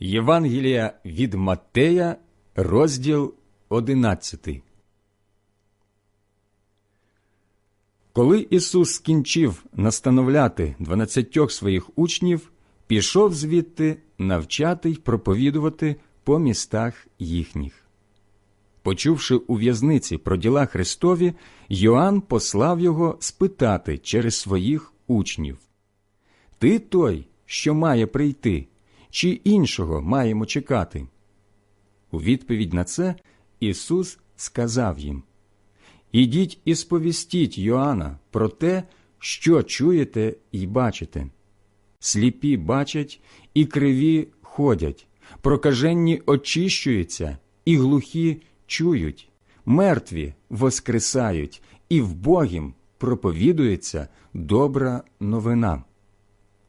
Євангелія від Маттея, розділ 11. Коли Ісус скінчив настановляти дванадцятьох своїх учнів, пішов звідти навчати й проповідувати по містах їхніх. Почувши у в'язниці про діла Христові, Йоанн послав його спитати через своїх учнів Ти той, що має прийти, чи іншого маємо чекати? У відповідь на це Ісус сказав їм Ідіть і сповістіть Йоанна про те, що чуєте і бачите. Сліпі бачать і криві ходять, прокаженні очищуються, і глухі чують, мертві воскресають, і вбогім проповідується добра новина.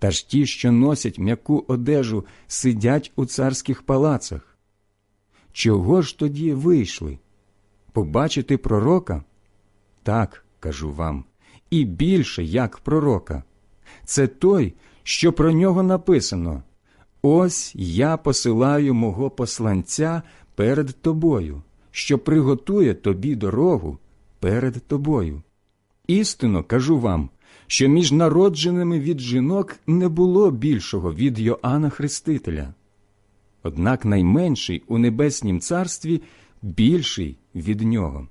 Та ж ті, що носять м'яку одежу, сидять у царських палацах. Чого ж тоді вийшли? Побачити пророка? Так, кажу вам, і більше як пророка. Це той, що про нього написано Ось я посилаю мого посланця перед тобою, що приготує тобі дорогу перед тобою. Істинно кажу вам, що між народженими від жінок не було більшого від Йоанна Хрестителя. Однак найменший у небеснім царстві більший від нього.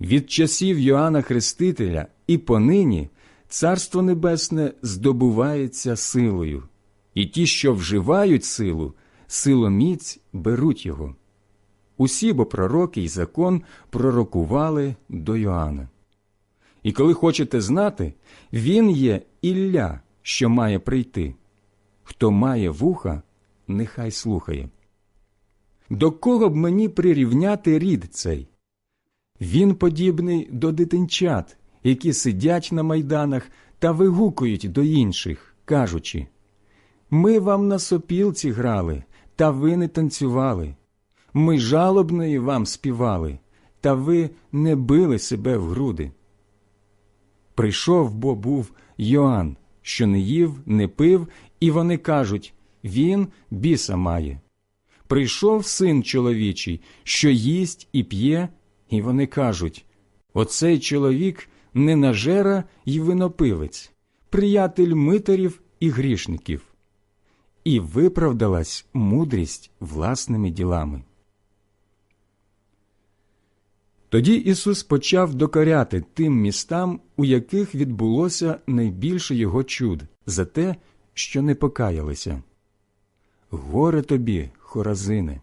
Від часів Йоанна Хрестителя і понині Царство Небесне здобувається силою, і ті, що вживають силу, силоміць беруть його. Усі бо пророки й закон пророкували до Йоанна. І коли хочете знати, він є Ілля, що має прийти. Хто має вуха, нехай слухає. До кого б мені прирівняти рід цей? Він подібний до дитинчат, які сидять на майданах та вигукують до інших, кажучи Ми вам на сопілці грали, та ви не танцювали. Ми жалобної вам співали, та ви не били себе в груди. Прийшов бо був Йоанн, що не їв, не пив, і вони кажуть Він біса має. Прийшов син чоловічий, що їсть і п'є, і вони кажуть Оцей чоловік ненажера й винопивець, приятель митарів і грішників. І виправдалась мудрість власними ділами. Тоді Ісус почав докоряти тим містам, у яких відбулося найбільше його чуд, за те, що не покаялися. Горе тобі, Хоразине,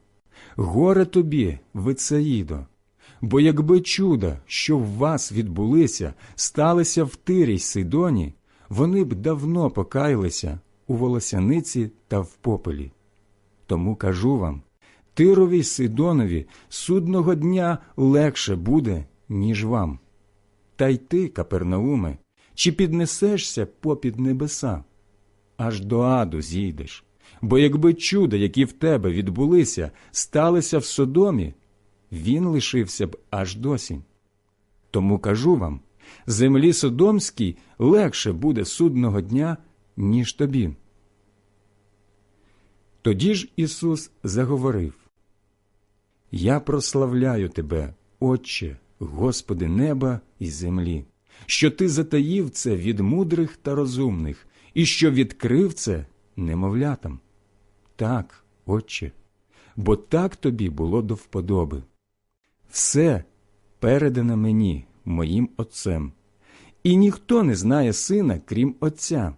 горе тобі, Вицаїдо, бо якби чуда, що в вас відбулися, сталися в Тирі й Сидоні, вони б давно покаялися у волосяниці та в попелі. Тому кажу вам Тирові Сидонові судного дня легше буде, ніж вам. Та й ти, Капернауме, чи піднесешся попід небеса? Аж до аду зійдеш. Бо якби чуда, які в тебе відбулися, сталися в Содомі, він лишився б аж досі. Тому кажу вам землі Содомській легше буде судного дня, ніж тобі. Тоді ж Ісус заговорив Я прославляю тебе, Отче, Господи неба і землі, що ти затаїв це від мудрих та розумних, і що відкрив це немовлятам. Так, Отче, бо так тобі було до вподоби. Все передане мені, моїм Отцем, і ніхто не знає сина, крім Отця,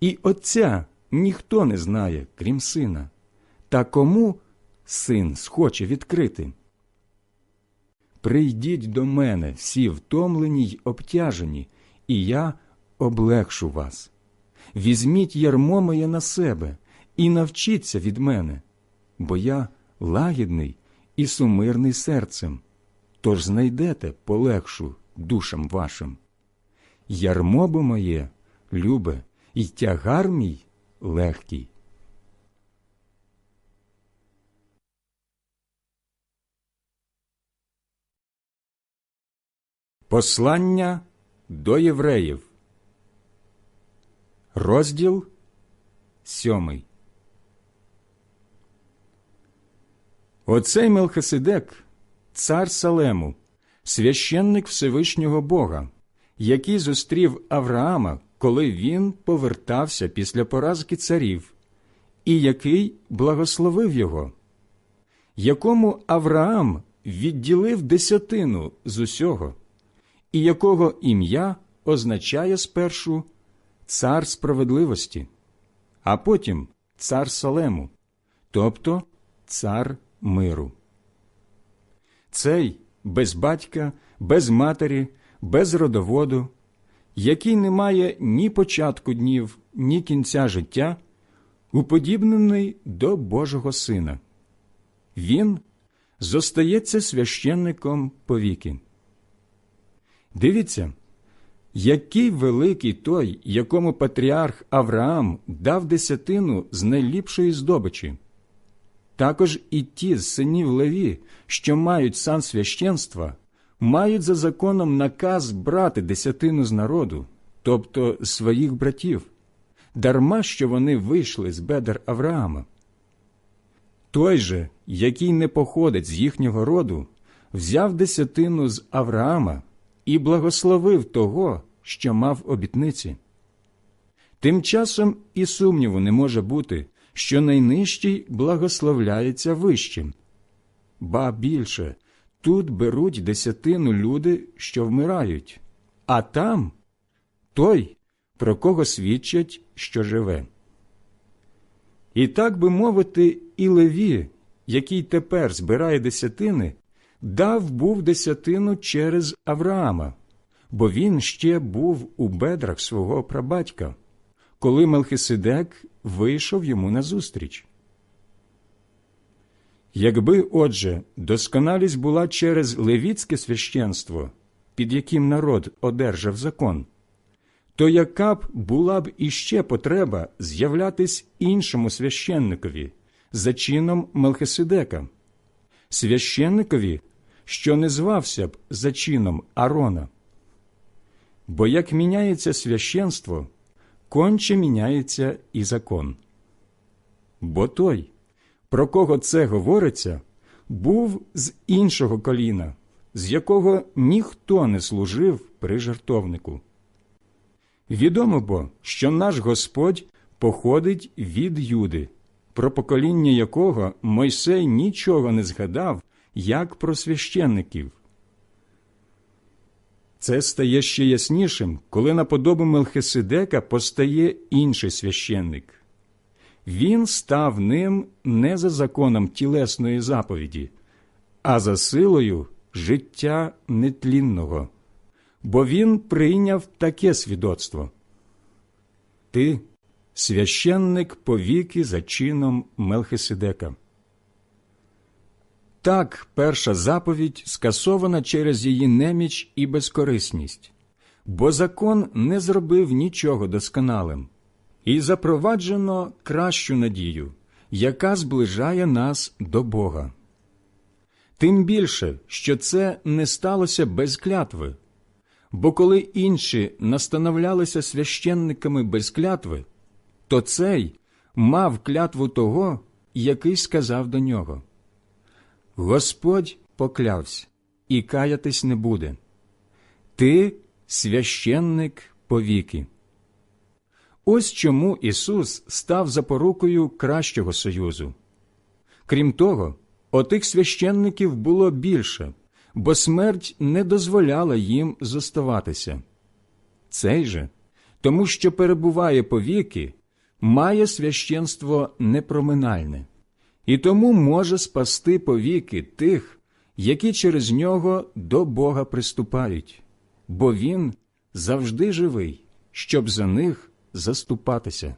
і Отця ніхто не знає, крім сина. Та кому син схоче відкрити? Прийдіть до мене всі втомлені й обтяжені, і я облегшу вас. Візьміть ярмо моє на себе і навчіться від мене, бо я лагідний і сумирний серцем, тож знайдете полегшу душам вашим. Ярмо бо моє, любе, і тягар мій легкий. Послання до євреїв. Розділ сьомий. Оцей Мелхиседек, цар Салему, священник Всевишнього Бога, який зустрів Авраама, коли він повертався після поразки царів, і який благословив його, якому Авраам відділив десятину з усього, і якого ім'я означає спершу цар справедливості, а потім цар Салему, тобто цар миру. Цей без батька, без матері, без родоводу, який не має ні початку днів, ні кінця життя, уподібнений до Божого Сина. Він зостається священником повіки. Дивіться, який великий той, якому патріарх Авраам дав десятину з найліпшої здобичі. Також і ті з синів Леві, що мають сан священства, мають за законом наказ брати десятину з народу, тобто своїх братів, дарма що вони вийшли з бедер Авраама. Той же, який не походить з їхнього роду, взяв десятину з Авраама і благословив того, що мав обітниці. Тим часом і сумніву не може бути, що найнижчий благословляється вищим. Ба більше тут беруть десятину люди, що вмирають, а там той, про кого свідчать, що живе. І так би мовити, і Леві, який тепер збирає десятини, дав був десятину через Авраама, бо він ще був у бедрах свого прабатька, коли Мелхиседек вийшов йому назустріч. Якби, отже, досконалість була через левіцьке священство, під яким народ одержав закон, то яка б була б іще потреба з'являтись іншому священникові за чином Мелхиседека, священникові, що не звався б за чином Арона? Бо як міняється священство, конче міняється і закон. Бо той, про кого це говориться, був з іншого коліна, з якого ніхто не служив при жертовнику. Відомо бо, що наш Господь походить від Юди, про покоління якого Мойсей нічого не згадав, як про священників. Це стає ще яснішим, коли на подобу Мелхиседека постає інший священник. Він став ним не за законом тілесної заповіді, а за силою життя нетлінного, бо він прийняв таке свідоцтво. Ти священник повіки за чином Мелхиседека. Так перша заповідь скасована через її неміч і безкорисність, бо закон не зробив нічого досконалим, і запроваджено кращу надію, яка зближає нас до Бога. Тим більше, що це не сталося без клятви, бо коли інші настановлялися священниками без клятви, то цей мав клятву того, який сказав до нього. Господь поклявся і каятись не буде. Ти священник повіки. Ось чому Ісус став запорукою кращого союзу. Крім того, отих священників було більше, бо смерть не дозволяла їм зоставатися. Цей же, тому що перебуває повіки, має священство непроминальне і тому може спасти повіки тих, які через нього до Бога приступають, бо Він завжди живий, щоб за них заступатися.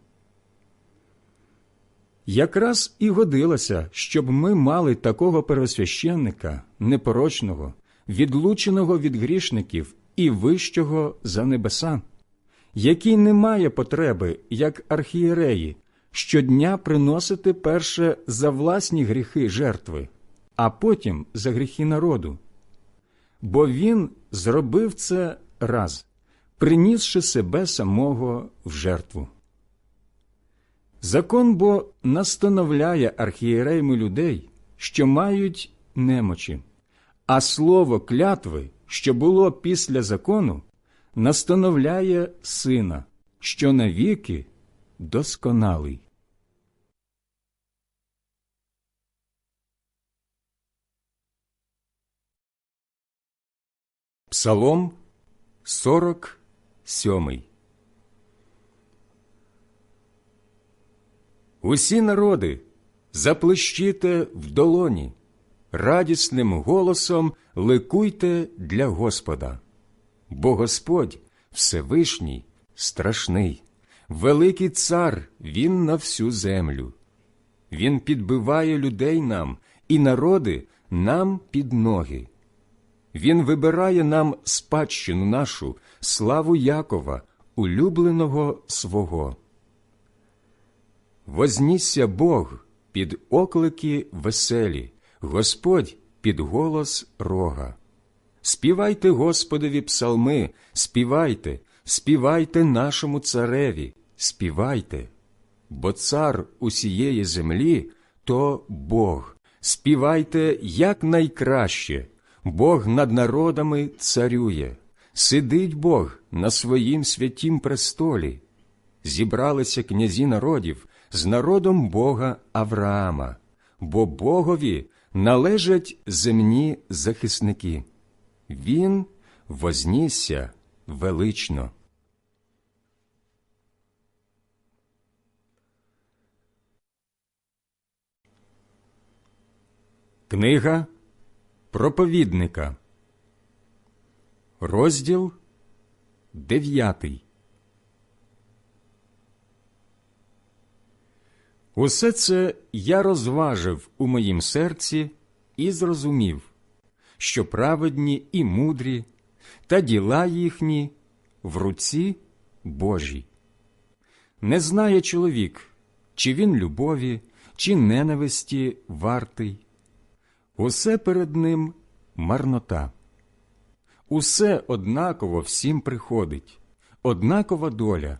Якраз і годилося, щоб ми мали такого первосвященника, непорочного, відлученого від грішників і вищого за небеса, який не має потреби, як архієреї, щодня приносити перше за власні гріхи жертви, а потім за гріхи народу. Бо він зробив це раз, принісши себе самого в жертву. Закон бо настановляє архієреями людей, що мають немочі, а слово клятви, що було після закону, настановляє сина, що навіки досконалий. Псалом 47 Усі народи, заплещіте в долоні, радісним голосом ликуйте для Господа, бо Господь Всевишній, страшний, великий цар Він на всю землю. Він підбиває людей нам і народи нам під ноги. Він вибирає нам спадщину нашу, славу Якова, улюбленого свого. Вознісся Бог під оклики веселі, Господь під голос рога. Співайте Господові псалми, співайте, співайте нашому цареві, співайте, бо цар усієї землі то Бог. Співайте якнайкраще, Бог над народами царює, сидить Бог на своїм святім престолі. Зібралися князі народів з народом Бога Авраама, бо Богові належать земні захисники. Він вознісся велично. Книга проповідника, розділ дев'ятий. Усе це я розважив у моїм серці і зрозумів, що праведні і мудрі, та діла їхні в руці Божій. Не знає чоловік, чи він любові, чи ненависті вартий. Усе перед ним марнота. Усе однаково всім приходить, однакова доля,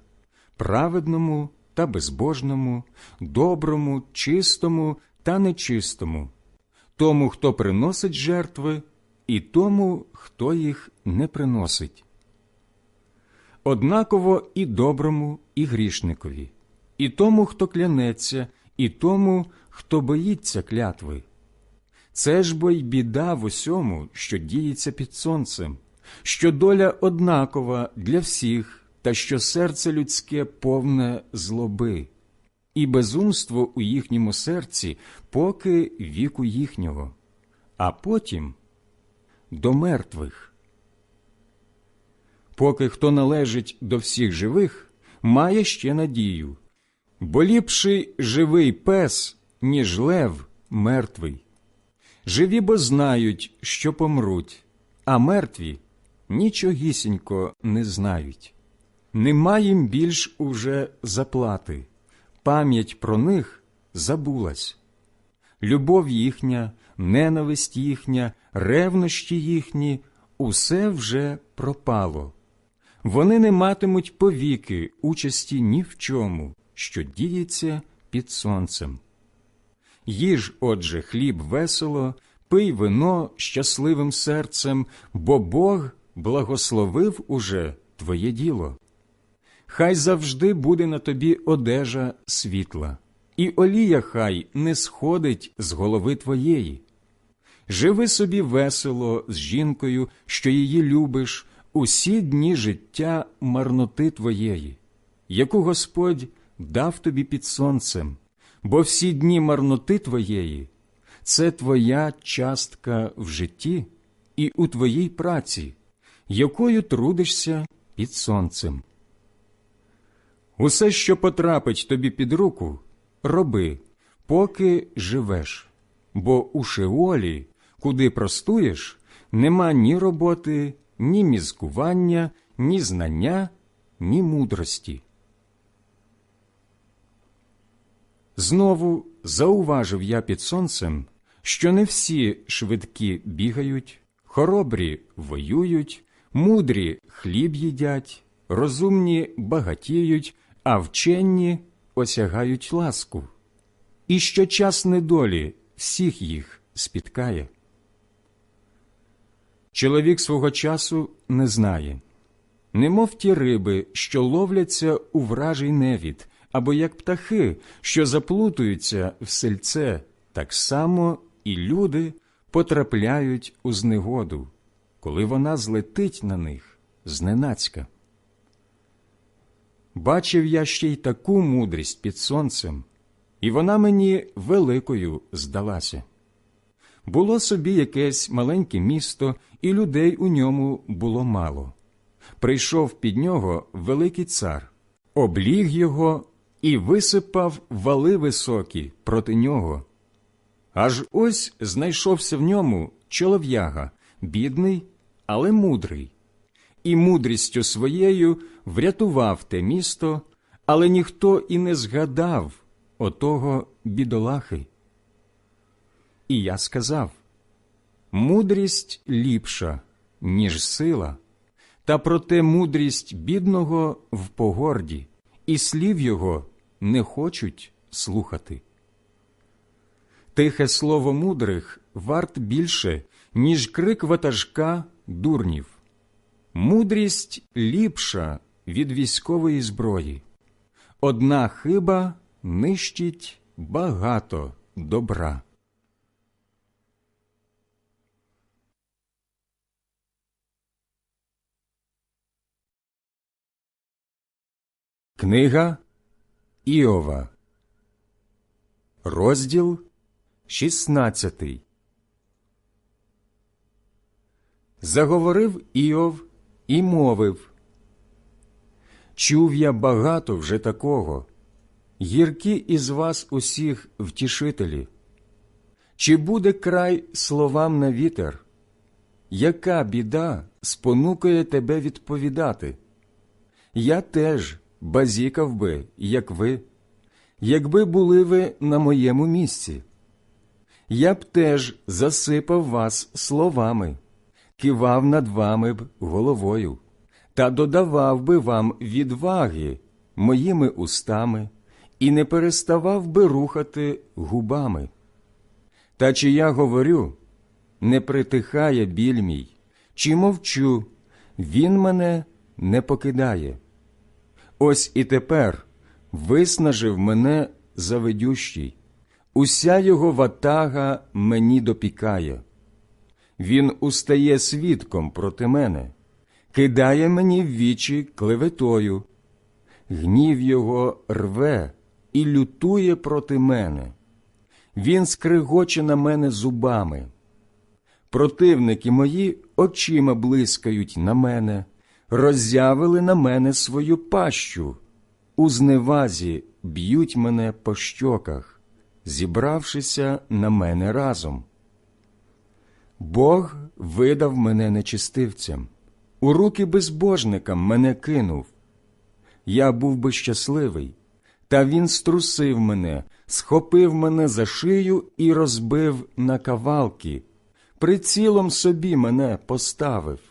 праведному та безбожному, доброму, чистому та нечистому, тому, хто приносить жертви, і тому, хто їх не приносить. Однаково і доброму, і грішникові, і тому, хто клянеться, і тому, хто боїться клятви. Це ж бо й біда в усьому, що діється під сонцем, що доля однакова для всіх, та що серце людське повне злоби, і безумство у їхньому серці, поки віку їхнього, а потім до мертвих. Поки хто належить до всіх живих, має ще надію, бо ліпший живий пес, ніж лев мертвий. Живі бо знають, що помруть, а мертві нічогісінько не знають. Нема їм більш уже заплати, пам'ять про них забулась. Любов їхня, ненависть їхня, ревнощі їхні усе вже пропало. Вони не матимуть повіки участі ні в чому, що діється під сонцем. Їж, отже, хліб весело, пий вино щасливим серцем, бо Бог благословив уже твоє діло. Хай завжди буде на тобі одежа світла, і олія хай не сходить з голови твоєї. Живи собі весело з жінкою, що її любиш, усі дні життя марноти твоєї, яку Господь дав тобі під сонцем, бо всі дні марноти твоєї це твоя частка в житті і у твоїй праці, якою трудишся під сонцем. Усе, що потрапить тобі під руку, роби, поки живеш, бо у Шеолі, куди простуєш, нема ні роботи, ні мізкування, ні знання, ні мудрості. Знову зауважив я під сонцем, що не всі швидкі бігають, хоробрі воюють, мудрі хліб їдять, розумні багатіють, а вчені осягають ласку, і що час недолі всіх їх спіткає. Чоловік свого часу не знає, немов ті риби, що ловляться у вражий невід, або як птахи, що заплутуються в сельце, так само і люди потрапляють у знегоду, коли вона злетить на них зненацька. Бачив я ще й таку мудрість під сонцем, і вона мені великою здалася. Було собі якесь маленьке місто, і людей у ньому було мало. Прийшов під нього великий цар, обліг його і висипав вали високі проти нього. Аж ось знайшовся в ньому чолов'яга, бідний, але мудрий, і мудрістю своєю врятував те місто, але ніхто і не згадав отого бідолахи. І я сказав мудрість ліпша, ніж сила, та проте мудрість бідного в погорді, і слів його не хочуть слухати. Тихе слово мудрих варт більше, ніж крик ватажка дурнів. Мудрість ліпша від військової зброї. Одна хиба нищить багато добра. Книга Іова, розділ 16 Заговорив Іов і мовив Чув я багато вже такого, гіркі із вас усіх втішителі. Чи буде край словам на вітер? Яка біда спонукає тебе відповідати? Я теж базікав би, як ви, якби були ви на моєму місці. Я б теж засипав вас словами, кивав над вами б головою, та додавав би вам відваги моїми устами і не переставав би рухати губами. Та чи я говорю, не притихає біль мій, чи мовчу, він мене не покидає. Ось і тепер виснажив мене завидющий, уся його ватага мені допікає. Він устає свідком проти мене, кидає мені в вічі клеветою, гнів його рве і лютує проти мене. Він скригоче на мене зубами. Противники мої очима блискають на мене, роззявили на мене свою пащу, у зневазі б'ють мене по щоках, зібравшися на мене разом. Бог видав мене нечистивцям, у руки безбожникам мене кинув. Я був би щасливий, та він струсив мене, схопив мене за шию і розбив на кавалки, прицілом собі мене поставив.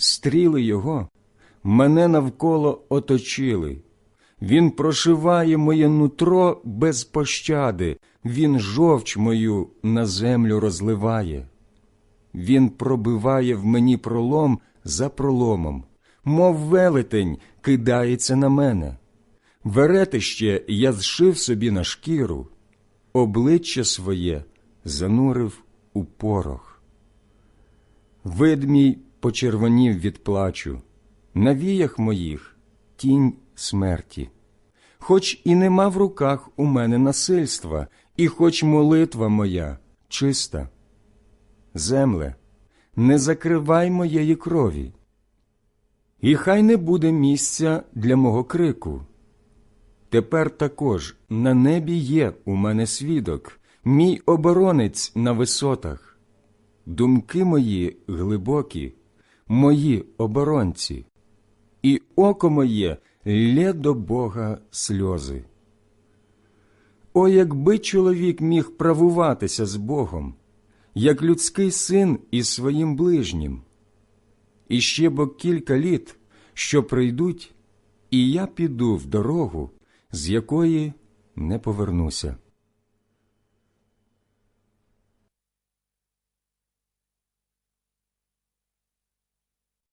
Стріли його мене навколо оточили. Він прошиває моє нутро без пощади, він жовч мою на землю розливає. Він пробиває в мені пролом за проломом, мов велетень кидається на мене. Веретище я зшив собі на шкіру, обличчя своє занурив у порох. Вид мій почервонів від плачу, на віях моїх тінь смерті. Хоч і нема в руках у мене насильства, і хоч молитва моя чиста. Земле, не закривай моєї крові, і хай не буде місця для мого крику. Тепер також на небі є у мене свідок, мій оборонець на висотах. Думки мої глибокі, мої оборонці, і око моє лє до Бога сльози. О, якби чоловік міг правуватися з Богом, як людський син із своїм ближнім. І ще бо кілька літ, що прийдуть, і я піду в дорогу, з якої не повернуся.